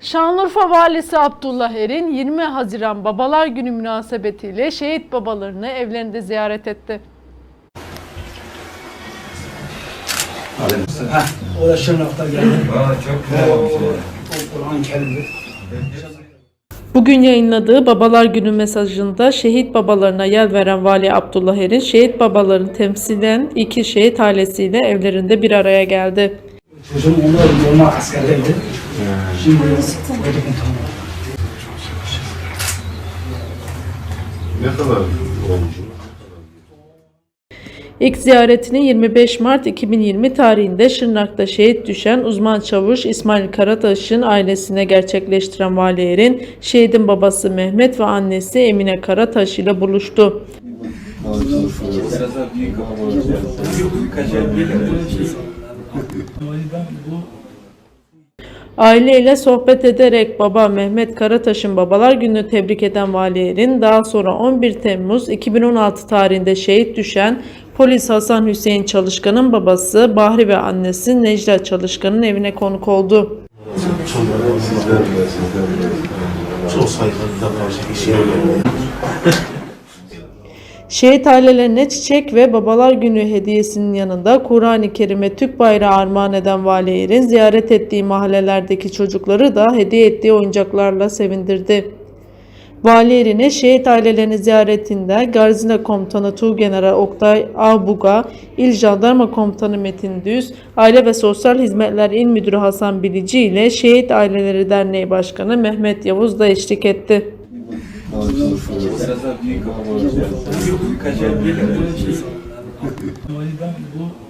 Şanlıurfa Valisi Abdullah Erin 20 Haziran Babalar Günü münasebetiyle şehit babalarını evlerinde ziyaret etti. O da Şırnak'ta geldi. çok güzel bir şey. O Kur'an-ı Kerim'dir. Bugün yayınladığı Babalar Günü mesajında şehit babalarına yer veren Vali Abdullah Erin, şehit babalarını temsilen iki şehit ailesiyle evlerinde bir araya geldi. Çocuğum onlar normal askerdeydi. Şimdi orada komutanım. Ne kadar olmuş? İlk ziyaretini 25 Mart 2020 tarihinde Şırnak'ta şehit düşen uzman çavuş İsmail Karataş'ın ailesine gerçekleştiren Vali Erin, şehidin babası Mehmet ve annesi Emine Karataş ile buluştu. Aileyle sohbet ederek baba Mehmet Karataş'ın babalar gününü tebrik eden Vali Erin, daha sonra 11 Temmuz 2016 tarihinde şehit düşen polis Hasan Hüseyin Çalışkan'ın babası Bahri ve annesi Necla Çalışkan'ın evine konuk oldu. Çok geldi. Şehit ailelerine çiçek ve babalar günü hediyesinin yanında Kur'an-ı Kerim'e Türk bayrağı armağan eden Vali Erin ziyaret ettiği mahallelerdeki çocukları da hediye ettiği oyuncaklarla sevindirdi. Vali Erin'e şehit ailelerini ziyaretinde Garzine Komutanı Tuğgeneral Oktay Avbuga, İl Jandarma Komutanı Metin Düz, Aile ve Sosyal Hizmetler İl Müdürü Hasan Bilici ile Şehit Aileleri Derneği Başkanı Mehmet Yavuz da eşlik etti. Biraz daha büyük Birkaç el gelir. Bu